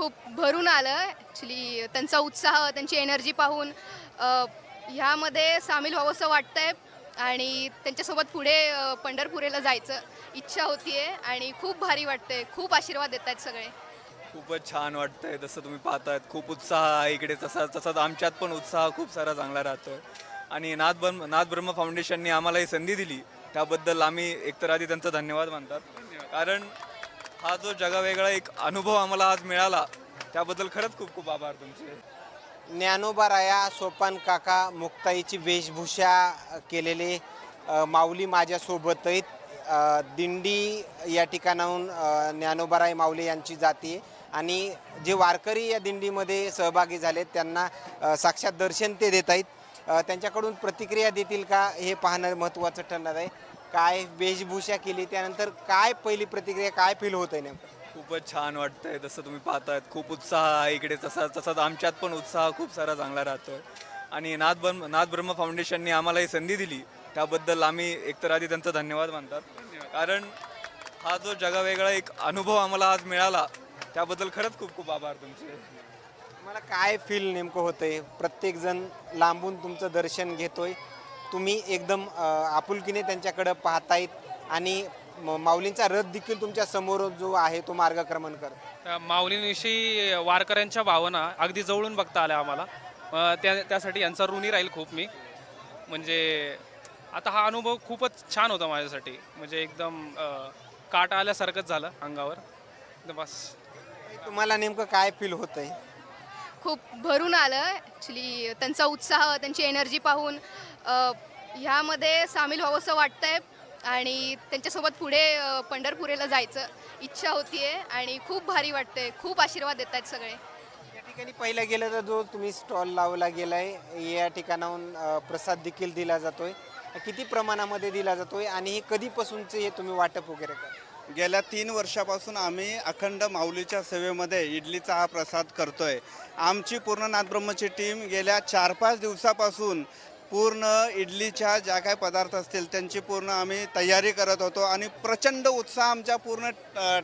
खूप भरून आलं. ॲक्च्युली त्यांचा उत्साह त्यांची एनर्जी पाहून ह्यामध्ये सामील व्हावंसं वाटतंय. आणि त्यांच्यासोबत पुढे पंढरपुरेला जायचं इच्छा होतीये. आणि खूप भारी वाटतंय. खूप आशीर्वाद देत आहेत सगळे. खूपच छान वाटतंय जसं तुम्ही पाहतायत. खूप उत्साह आहे इकडे. तसा तसाच आमच्यात पण उत्साह खूप सारा चांगला राहतोय. आणि नाथ ब्रह्म नाथ ब्रह्म फाउंडेशनने आम्हाला ही संधी दिली. त्याबद्दल आम्ही एकतर आधी त्यांचा धन्यवाद मानतात. कारण हा जो जगावेगळा एक अनुभव आम्हाला आज मिळाला त्याबद्दल खरंच खूप खूप आभार तुमचे. ज्ञानोबा राया सोपान काका मुक्ताईची वेशभूषा केलेले अ, माऊली माझ्यासोबत आहेत अ, दिंडी या ठिकाणाहून अ, ज्ञानोबाराय माऊली यांची जाते. आणि जे वारकरी या दिंडीमध्ये सहभागी झालेत त्यांना अ, साक्षात दर्शन ते देत आहेत. अ, त्यांच्याकडून प्रतिक्रिया देतील का हे पाहणं महत्त्वाचं ठरणार आहे. काय वेशभूषा केली त्यानंतर काय पहिली प्रतिक्रिया काय फील होत आहे नेमकं? खूपच छान वाटतंय जसं तुम्ही पाहतायत खूप उत्साह आहे इकडे तसा तसाच आमच्यात पण उत्साह खूप सारा चांगला राहतोय. आणि नाथ ब्रह्म नाथ ब्रह्म फाउंडेशननी आम्हाला ही संधी दिली त्याबद्दल आम्ही एकतर आधी त्यांचा धन्यवाद मानतात. कारण हा जो जगावेगळा एक अनुभव आम्हाला आज मिळाला त्याबद्दल खरंच खूप खूप आभार तुमचे. तुम्हाला काय फील नेमकं होतंय? प्रत्येक जण लांबून तुमचं दर्शन घेतोय तुम्ही एकदम आपुलकीने त्यांच्याकडं पाहतायत आणि माऊलींचा रथ देखील तुमच्यासमोर जो आहे तो मार्गक्रमण कर. माऊलींविषयी वारकऱ्यांच्या भावना अगदी जवळून बघता आल्या आम्हाला. त्या त्यासाठी यांचा ऋणी राहील खूप मी. म्हणजे आता हा अनुभव खूपच छान होता माझ्यासाठी. म्हणजे एकदम काटा आल्यासारखंच झालं अंगावर. बस. तुम्हाला नेमकं काय फील होतंय? खूप भरून आलं. ॲक्च्युली त्यांचा उत्साह त्यांची एनर्जी पाहून ह्यामध्ये सामील व्हावंसं वाटतंय. आणि त्यांच्यासोबत पुढे पंढरपुरेला जायचं इच्छा होतीये आणि खूप भारी वाटतंय. खूप आशीर्वाद देत आहेत सगळे. या ठिकाणी पहिलं गेलं तर जो तुम्ही स्टॉल लावला गेलाय या ठिकाणाहून प्रसाद देखील दिला जातोय. किती प्रमाणामध्ये दिला जातोय आणि हे कधीपासूनचे हे तुम्ही वाटप वगैरे करा गेल्या तीन वर्षापासून आम्ही अखंड माऊलीच्या सेवेमध्ये इडलीचा हा प्रसाद करतोय. आमची पूर्ण नाथब्रह्मची टीम गेल्या चार पाच दिवसापासून पूर्ण इडलीच्या ज्या काही पदार्थ असतील त्यांची पूर्ण आम्ही तयारी करत होतो आणि प्रचंड उत्साह आमच्या पूर्ण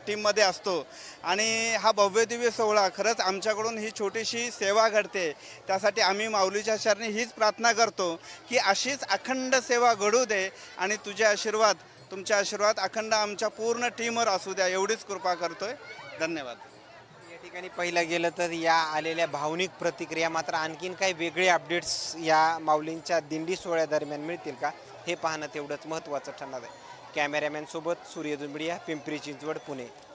टीममध्ये असतो. आणि हा भव्यदिव्य सोहळा खरंच आमच्याकडून ही छोटीशी सेवा घडते. त्यासाठी आम्ही माऊलीच्या शरणी हीच प्रार्थना करतो की अशीच अखंड सेवा घडू दे आणि तुझे आशीर्वाद तुमचे आशीर्वाद अखंड आमच्या पूर्ण टीमवर असू द्या. एवढीच कृपा करतोय. धन्यवाद. या ठिकाणी पहिलं गेलं तर या आलेल्या भावनिक प्रतिक्रिया मात्र आणखीन काही वेगळे अपडेट्स या माऊलींच्या दिंडी सोहळ्यादरम्यान मिळतील का? हे पाहणं तेवढंच महत्त्वाचं ठरणार आहे. कॅमेरामॅनसोबत सूर्य दुमडिया पिंपरी चिंचवड पुणे.